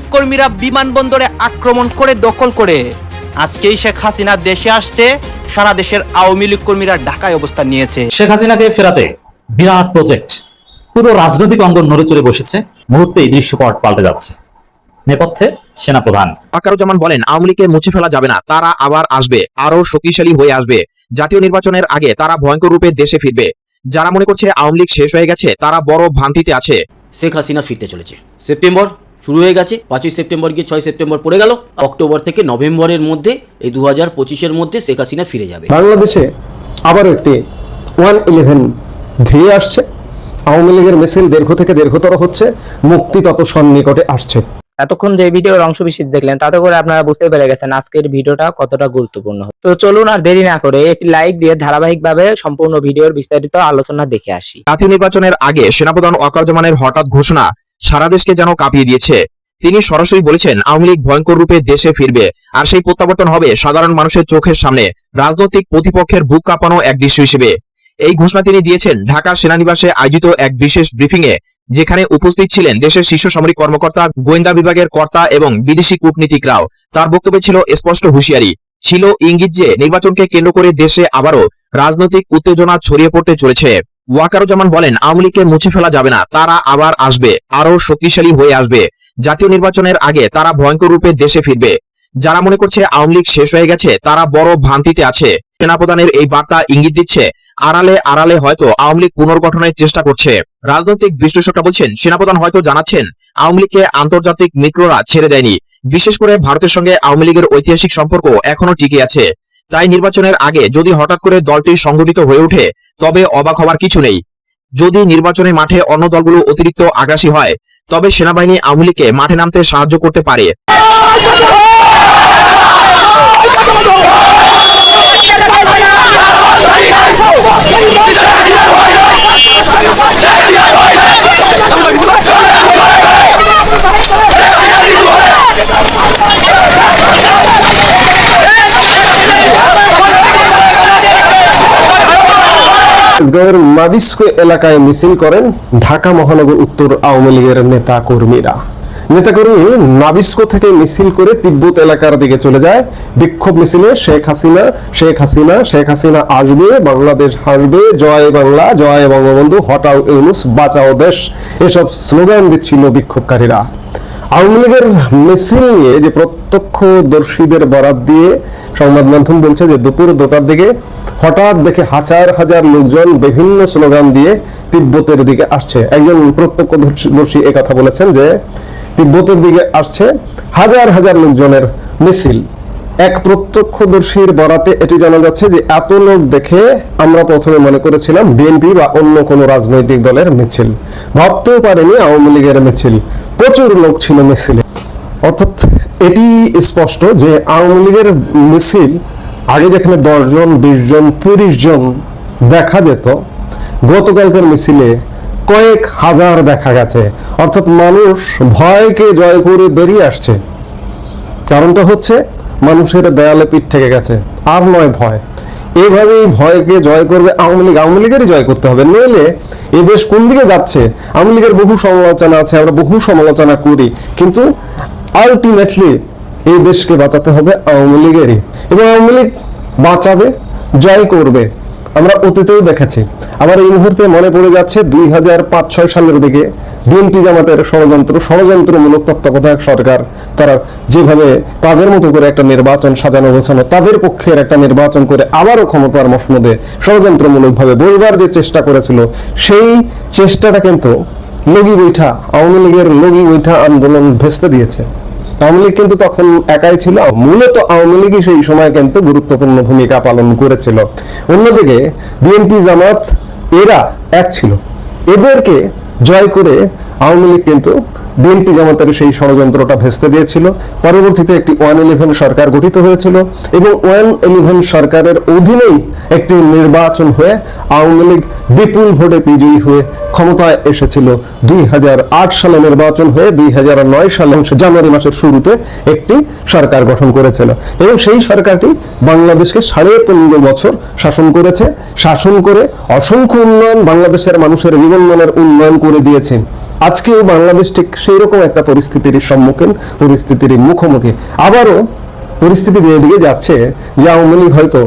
লীগ কর্মীরা বিমানবন্দরে আক্রমণ করে দখল করে। আজকেই শেখ হাসিনা দেশে আসছে সারা দেশের আওয়ামী লীগ কর্মীরা ঢাকায় অবস্থান নিয়েছে। শেখ হাসিনাকে ফেরাতে বিরাট প্রজেক্ট। পুরো রাজনৈতিক অঙ্গন নড়ে চড়ে বসেছে মুহূর্তেই দৃশ্যপট পাল্টে যাচ্ছে। নেপথ্যে সেনাপ্রধান। আকারুজ্জামান বলেন আওয়ামী লীগকে মুছে ফেলা যাবে না তারা আবার আসবে আরও শক্তিশালী হয়ে আসবে। জাতীয় নির্বাচনের আগে তারা ভয়ঙ্কর রূপে দেশে ফিরবে। যারা মনে করছে আওয়ামী লীগ শেষ হয়ে গেছে তারা বড় ভ্রান্তিতে আছে। শেখ হাসিনা ফিরতে চলেছে। সেপ্টেম্বর শুরু হয়ে গেছে। পাঁচই সেপ্টেম্বর গিয়ে ছয় সেপ্টেম্বর পড়ে গেল। অক্টোবর থেকে নভেম্বরের মধ্যে এই দু হাজার পঁচিশের মধ্যে শেখ হাসিনা ফিরে যাবে। বাংলাদেশে আবারও একটি ওয়ান ইলেভেন ধেয়ে আসছে। আওয়ামী লীগের মিছিল দীর্ঘ থেকে দীর্ঘতর হচ্ছে। মুক্তি তত সন্নিকটে আসছে। এতক্ষণ যে ভিডিওর অংশ বিশেষ দেখলেন তাতে করে আপনারা বুঝতে পেরে গেছেন আজকের ভিডিওটা কতটা গুরুত্বপূর্ণ। তো চলুন আর দেরি না করে একটি লাইক দিয়ে ধারাবাহিকভাবে সম্পূর্ণ ভিডিওর বিস্তারিত আলোচনা দেখে আসি। জাতীয় নির্বাচনের আগে সেনাপ্রধান ওয়াকারুজ্জামানের হঠাৎ ঘোষণা সারা দেশকে যেন কাঁপিয়ে দিয়েছে। তিনি সরাসরি বলেছেন, আওয়ামী লীগ ভয়ঙ্কর রূপে দেশে ফিরবে আর সেই প্রত্যাবর্তন হবে সাধারণ মানুষের চোখের সামনে। রাজনৈতিক প্রতিপক্ষের বুক কাঁপানো এক দৃশ্য হিসেবে। এই ঘোষণা তিনি দিয়েছেন ঢাকা সেনানিবাসে আয়োজিত এক বিশেষ ব্রিফিং এ, যেখানে উপস্থিত ছিলেন দেশের শীর্ষ সামরিক কর্মকর্তা, গোয়েন্দা বিভাগের কর্তা এবং বিদেশি কূটনীতিকরাও তার বক্তব্যে ছিল স্পষ্ট হুঁশিয়ারি। ছিল ইঙ্গিত যে, নির্বাচনকে কেন্দ্র করে দেশে আবারও রাজনৈতিক উত্তেজনা ছড়িয়ে পড়তে চলেছে। ওয়াকারুজ্জামান বলেন, আওয়ামী লীগকে মুছে ফেলা যাবে না, তারা আবার আসবে আরও শক্তিশালী হয়ে আসবে। জাতীয় নির্বাচনের আগে তারা ভয়ঙ্কর রূপে দেশে ফিরবে। যারা মনে করছে আওয়ামী লীগ শেষ হয়ে গেছে, তারা বড় ভ্রান্তিতে আছে। সেনাপ্রধানের এই বার্তা ইঙ্গিত দিচ্ছে, আড়ালে আড়ালে হয়তো আওয়ামী লীগ পুনর্গঠনের চেষ্টা করছে। রাজনৈতিক বিশ্লেষকরা বলছেন, সেনাপ্রধান হয়তো জানাচ্ছেন, আওয়ামী লীগকে আন্তর্জাতিক মিত্ররা ছেড়ে দেয়নি। বিশেষ করে ভারতের সঙ্গে আওয়ামী লীগের ঐতিহাসিক সম্পর্ক এখনও টিকে আছে। তাই নির্বাচনের আগে যদি হঠাৎ করে দলটি সংগঠিত হয়ে ওঠে, তবে অবাক হবার কিছু নেই। যদি নির্বাচনের মাঠে অন্য দলগুলো অতিরিক্ত আগ্রাসী হয়, তবে সেনাবাহিনী আওয়ামী মাঠে নামতে সাহায্য করতে পারে। তেজগাঁওয়ের মাবিস্কো এলাকায় মিছিল করেন ঢাকা মহানগর উত্তর আওয়ামী লীগের নেতা কর্মীরা নেতাকর্মী নাবিস্কো থেকে মিছিল করে তিব্বত এলাকার দিকে চলে যায়। বিক্ষোভ মিছিলে শেখ হাসিনা শেখ হাসিনা শেখ হাসিনা আসবে, বাংলাদেশ হাসবে, জয় বাংলা, জয় বঙ্গবন্ধু, হটাও ইউনুস, বাঁচাও দেশ। এসব স্লোগান দিচ্ছিল বিক্ষোভকারীরা। আওয়ামী লীগের মিছিল নিয়ে যে প্রত্যক্ষদর্শীদের বরাত দিয়ে সংবাদ মাধ্যম বলছে যে দুপুর দুটার দিকে হঠাৎ দেখে হাজার হাজার লোকজন বিভিন্ন স্লোগান দিয়ে তিব্বতের দিকে আসছে। একজন প্রত্যক্ষদর্শী কথা বলেছেন যে তিব্বতের দিকে আসছে হাজার হাজার লোকজনের মিছিল। এক প্রত্যক্ষদর্শীর বরাতে এটি জানা যাচ্ছে যে এত লোক দেখে আমরা প্রথমে মনে করেছিলাম বিএনপি বা অন্য কোনো রাজনৈতিক দলের মিছিল। ভাবতেও পারেনি আওয়ামী লীগের মিছিল। প্রচুর লোক ছিল মিছিলে। অর্থাৎ এটি স্পষ্ট যে আওয়ামী লীগের মিছিল আগে যেখানে দশজন বিশ জন তিরিশ জন দেখা যেত, গতকালকের মিছিলে কয়েক হাজার দেখা গেছে। অর্থাৎ মানুষ ভয়কে জয় করে বেরিয়ে আসছে। কারণটা হচ্ছে মানুষের দেয়ালে পিঠ থেকে গেছে। আর নয় ভয়। এভাবেই ভয়কে জয় করবে আওয়ামী লীগ। আওয়ামী লীগেরই জয় করতে হবে। নইলে এই দেশ কোন দিকে যাচ্ছে? আওয়ামী লীগের বহু সমালোচনা আছে, আমরা বহু সমালোচনা করি, কিন্তু আলটিমেটলি এই দেশকে বাঁচাতে হবে আওয়ামী লীগেরই। এবং আওয়ামী লীগ বাঁচাবে, জয় করবে, আমরা অতীতেও দেখেছি। আবার এই মুহূর্তে মনে পড়ে যাচ্ছে দুই হাজার পাঁচ, ছয় সালের দিকে বিএনপি জামাতের ষড়যন্ত্র, ষড়যন্ত্রমূলক তত্ত্বাবধায়ক সরকার, তারা যেভাবে তাদের মতো করে একটা নির্বাচন সাজানো গোছানো, তাদের পক্ষের একটা নির্বাচন করে আবারও ক্ষমতার মসনদে ষড়যন্ত্রমূলকভাবে বলবার যে চেষ্টা করেছিল, সেই চেষ্টাটা কিন্তু লগি বৈঠা, আওয়ামী লীগের লগি বৈঠা আন্দোলন ভেস্তে দিয়েছে। আওয়ামী লীগ কিন্তু তখন একাই ছিল, মূলত আওয়ামী লীগই সেই সময় কিন্তু গুরুত্বপূর্ণ ভূমিকা পালন করেছিল। অন্যদিকে বিএনপি জামাত, এরা এক ছিল। এদেরকে জয় করে আওয়ামী লীগ কিন্তু বিএনপি জামাতের সেই ষড়যন্ত্রটা ভেস্তে দিয়েছিল। পরবর্তীতে একটি ওয়ান ইলেভেন সরকার গঠিত হয়েছিল এবং ওয়ান ইলেভেন সরকারের অধীনেই একটি নির্বাচন হয়ে আওয়ামী লীগ বিপুল ভোটে বিজয়ী হয়ে ক্ষমতায় এসেছিল। দুই সালে নির্বাচন হয়ে দুই সালে জানুয়ারি মাসের শুরুতে একটি সরকার গঠন করেছিল এবং সেই সরকারটি বাংলাদেশকে সাড়ে পনেরো বছর শাসন করেছে। শাসন করে অসংখ্য উন্নয়ন বাংলাদেশের মানুষের জীবনমানের উন্নয়ন করে দিয়েছে। আজকেও বাংলাদেশ ঠিক সেই রকম একটা পরিস্থিতির সম্মুখীন, পরিস্থিতির মুখোমুখি। আবারও পরিস্থিতি দিয়ে দিকে যাচ্ছে যে আওয়ামী লীগ হয়তো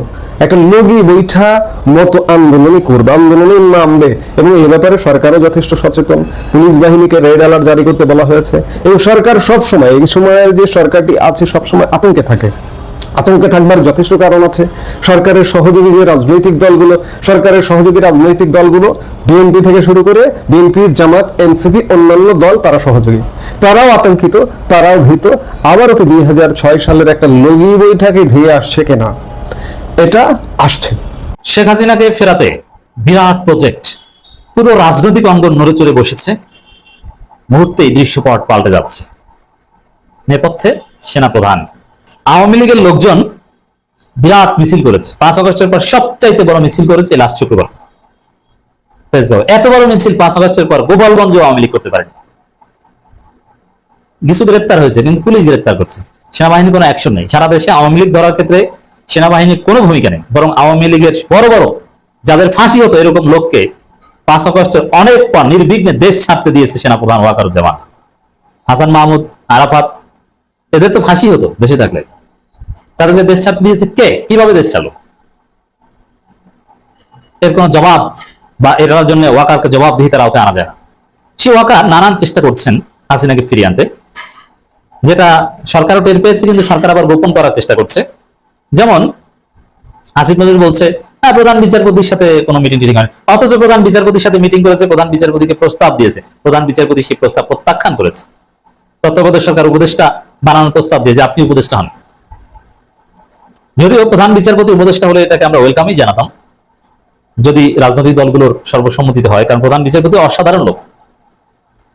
একটা লগি বৈঠা মতো আন্দোলনই করবে আন্দোলনে নামবে এবং এই ব্যাপারে সরকারও যথেষ্ট সচেতন। পুলিশ বাহিনীকে রেড অ্যালার্ট জারি করতে বলা হয়েছে এবং সরকার সব সময় এই সময়ের যে সরকারটি আছে সব সময় আতঙ্কে থাকে। আতঙ্কে থাকবার যথেষ্ট কারণ আছে। সরকারের সহযোগী যে রাজনৈতিক দলগুলো, সরকারের সহযোগী রাজনৈতিক দলগুলো, বিএনপি থেকে শুরু করে বিএনপি, জামাত, এনসিপি, অন্যান্য দল, তারা সহযোগী। তারাও আতঙ্কিত, তারাও ভীত। আবারও কি দুই সালের একটা লগি বৈঠকে ধেয়ে আসছে কিনা? এটা আসছে। শেখ হাসিনাকে ফেরাতে বিরাট প্রজেক্ট। পুরো রাজনৈতিক অঙ্গন নড়ে চড়ে বসেছে। মুহূর্তেই দৃশ্যপট পাল্টে যাচ্ছে। নেপথ্যে সেনাপ্রধান আওয়ামী লীগের লোকজন বিরাট মিছিল করেছে। পাঁচ আগস্টের পর সবচাইতে বড় মিছিল করেছে লাস্ট শুক্রবার। এত বড় মিছিল পাঁচ আগস্টের পর গোপালগঞ্জ আওয়ামী লীগ করতে পারেনি। কিছু গ্রেপ্তার হয়েছে, কিন্তু পুলিশ গ্রেপ্তার করছে। সেনাবাহিনী কোনো অ্যাকশন নেই। সারা দেশে আওয়ামী লীগ ধরার ক্ষেত্রে সেনাবাহিনীর কোনো ভূমিকা নেই। বরং আওয়ামী লীগের বড় বড়, যাদের ফাঁসি হতো এরকম লোককে পাঁচ আগস্টের অনেক পর নির্বিঘ্নে দেশ ছাড়তে দিয়েছে সেনাপ্রধান ওয়াকারুজ্জামান। হাসান মাহমুদ, আরাফাত এদের তো ফাঁসি হতো, দেশে থাকলে। তাদেরকে দেশ ছাড়তে দিয়েছে কে? কীভাবে দেশ চালো এর কোনো জবাব বা এটার জন্য ওয়াকারকে জবাব দিয়ে তারা ওকে আনা যায় না। সে ওয়াকার নানান চেষ্টা করছেন হাসিনাকে ফিরিয়ে আনতে। যেটা সরকারও টের পেয়েছে, কিন্তু সরকার আবার গোপন করার চেষ্টা করছে। যেমন আসিফ নজরুল বলছে হ্যাঁ প্রধান বিচারপতির সাথে কোনো মিটিং টিটিং হয় অথচ প্রধান বিচারপতির সাথে মিটিং করেছে, প্রধান বিচারপতিকে প্রস্তাব দিয়েছে। প্রধান বিচারপতি সেই প্রস্তাব প্রত্যাখ্যান করেছে। তত্ত্বাবধায়ক সরকার উপদেষ্টা বানানোর প্রস্তাব দিয়ে যে আপনি উপদেষ্টা হন। যদিও প্রধান বিচারপতি উপদেষ্টা হলে এটাকে আমরা ওয়েলকামই জানাতাম। যদি রাজনৈতিক দলগুলোর সর্বসম্মতিতে হয়, কারণ প্রধান বিচারপতি অসাধারণ লোক।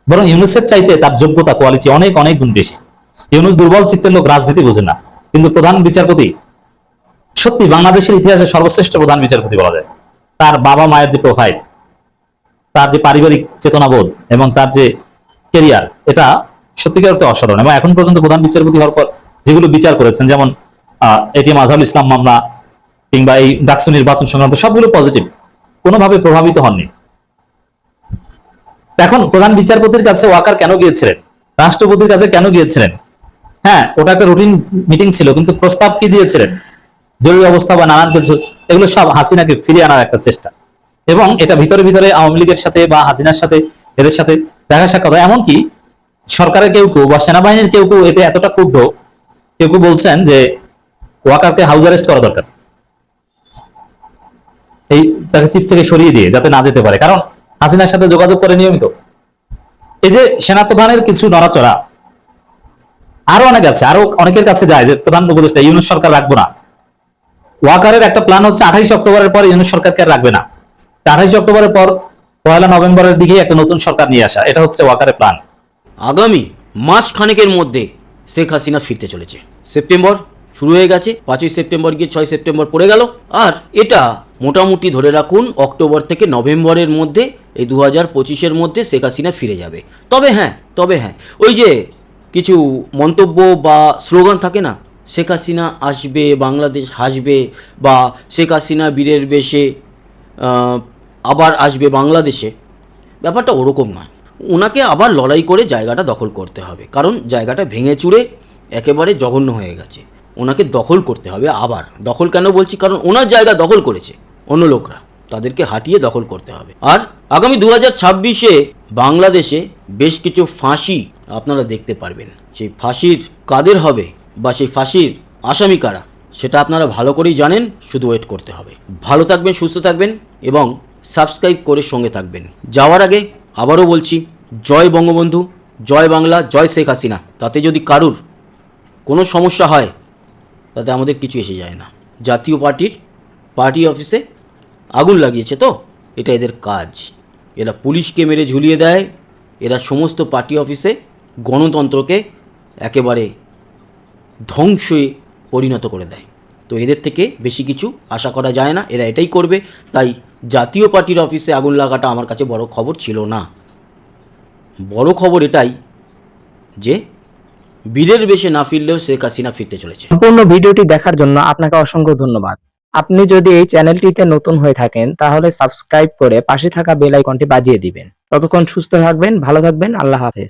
বরং ইউনুসের চাইতে তার যোগ্যতা কোয়ালিটি অনেক অনেক গুণ বেশি। ইউনুস দুর্বল চিত্তের লোক, রাজনীতি বোঝে না। কিন্তু প্রধান বিচারপতি সত্যি বাংলাদেশের ইতিহাসে সর্বশ্রেষ্ঠ প্রধান বিচারপতি বলা যায়। তার বাবা মায়ের যে প্রোফাইল তার যে পারিবারিক চেতনাবোধ এবং তার যে কেরিয়ার এটা সত্যিকার অর্থে অসাধারণ। এবং এখন পর্যন্ত প্রধান বিচারপতি হওয়ার পর যেগুলো বিচার করেছেন, যেমন এটিএম আজহারুল ইসলাম মামলা কিংবা এই ডাকসু নির্বাচন সংক্রান্ত সবগুলো পজিটিভ কোনোভাবে প্রভাবিত হননি। এখন প্রধান বিচারপতির কাছে ওয়াকার কেন গিয়েছিলেন? রাষ্ট্রপতির কাছে কেন গিয়েছিলেন? হ্যাঁ ওটা একটা রুটিন মিটিং ছিল, কিন্তু প্রস্তাব কি দিয়েছিলেন? জরুরি অবস্থা বা নানান কিছু, এগুলো সব হাসিনাকে ফিরিয়ে আনার একটা চেষ্টা। এবং এটা ভিতরে ভিতরে আওয়ামী লীগের সাথে বা হাসিনার সাথে, এদের সাথে দেখা সাক্ষাৎ এমনকি সরকারের কেউ কেউ বা সেনাবাহিনীর কেউ কেউ এতে এতটা ক্ষুব্ধ, কেউ কেউ বলছেন যে ওয়াকারকে হাউস অ্যারেস্ট করা দরকার। এই তাকে চিপ থেকে সরিয়ে দিয়ে যাতে না যেতে পারে। কারণ হাসিনার সাথে যোগাযোগ করে নিয়মিত। এই যে সেনাপ্রধানের কিছু নড়াচড়া, আরও অনেক আছে, আরও অনেকের কাছে যায় যে প্রধান উপদেষ্টা ইউনুস সরকার রাখব না। ওয়াকারের একটা প্ল্যান হচ্ছে আঠাইশ অক্টোবরের পর ইউনুস সরকারকে রাখবে না। আঠাইশ অক্টোবরের পর পয়লা নভেম্বরের দিকে একটা নতুন সরকার নিয়ে আসা, এটা হচ্ছে ওয়াকারের প্ল্যান আগামী মাস খানেকের মধ্যে শেখ হাসিনা ফিরতে চলেছে। সেপ্টেম্বর শুরু হয়ে গেছে, পাঁচই সেপ্টেম্বর গিয়ে ছয় সেপ্টেম্বর পড়ে গেল। আর এটা মোটামুটি ধরে রাখুন, অক্টোবর থেকে নভেম্বরের মধ্যে, এই দু হাজার পঁচিশের মধ্যে শেখ হাসিনা ফিরে যাবে। তবে হ্যাঁ তবে হ্যাঁ ওই যে কিছু মন্তব্য বা স্লোগান থাকে না, শেখ হাসিনা আসবে, বাংলাদেশ হাসবে, বা শেখ হাসিনা বীরের বেশে আবার আসবে বাংলাদেশে, ব্যাপারটা ওরকম নয়। ওনাকে আবার লড়াই করে জায়গাটা দখল করতে হবে। কারণ জায়গাটা ভেঙে চুরে একেবারে জঘন্য হয়ে গেছে। ওনাকে দখল করতে হবে আবার। দখল কেন বলছি? কারণ ওনার জায়গা দখল করেছে অন্য লোকরা। তাদেরকে হাঁটিয়ে দখল করতে হবে। আর আগামী দু হাজার ছাব্বিশে বাংলাদেশে বেশ কিছু ফাঁসি আপনারা দেখতে পারবেন। সেই ফাঁসির কাদের হবে বা সেই ফাঁসির আসামি কারা, সেটা আপনারা ভালো করেই জানেন। শুধু ওয়েট করতে হবে। ভালো থাকবেন, সুস্থ থাকবেন এবং সাবস্ক্রাইব করে সঙ্গে থাকবেন। যাওয়ার আগে আবারও বলছি, জয় বঙ্গবন্ধু, জয় বাংলা, জয় শেখ হাসিনা। তাতে যদি কারুর কোনো সমস্যা হয়, তাতে আমাদের কিছু এসে যায় না। জাতীয় পার্টির পার্টি অফিসে আগুন লাগিয়েছে তো, এটা এদের কাজ। এরা পুলিশকে মেরে ঝুলিয়ে দেয়, এরা সমস্ত পার্টি অফিসে গণতন্ত্রকে একেবারে ধ্বংসে পরিণত করে দেয়। তো এদের থেকে বেশি কিছু আশা করা যায় না, এরা এটাই করবে, তাই জাতীয় পার্টির অফিসে আগুন লাগাটা আমার কাছে বড় খবর ছিল না। বড় খবর এটাই যে বীরের বেশে না ফিরলেও শেখ হাসিনা ফিরতে চলেছে। সম্পূর্ণ ভিডিওটি দেখার জন্য আপনাকে অসংখ্য ধন্যবাদ। আপনি যদি এই চ্যানেলটিতে নতুন হয়ে থাকেন, তাহলে সাবস্ক্রাইব করে পাশে থাকা বেল আইকনটি বাজিয়ে দিবেন। ততক্ষণ সুস্থ থাকবেন, ভালো থাকবেন, আল্লাহ হাফেজ।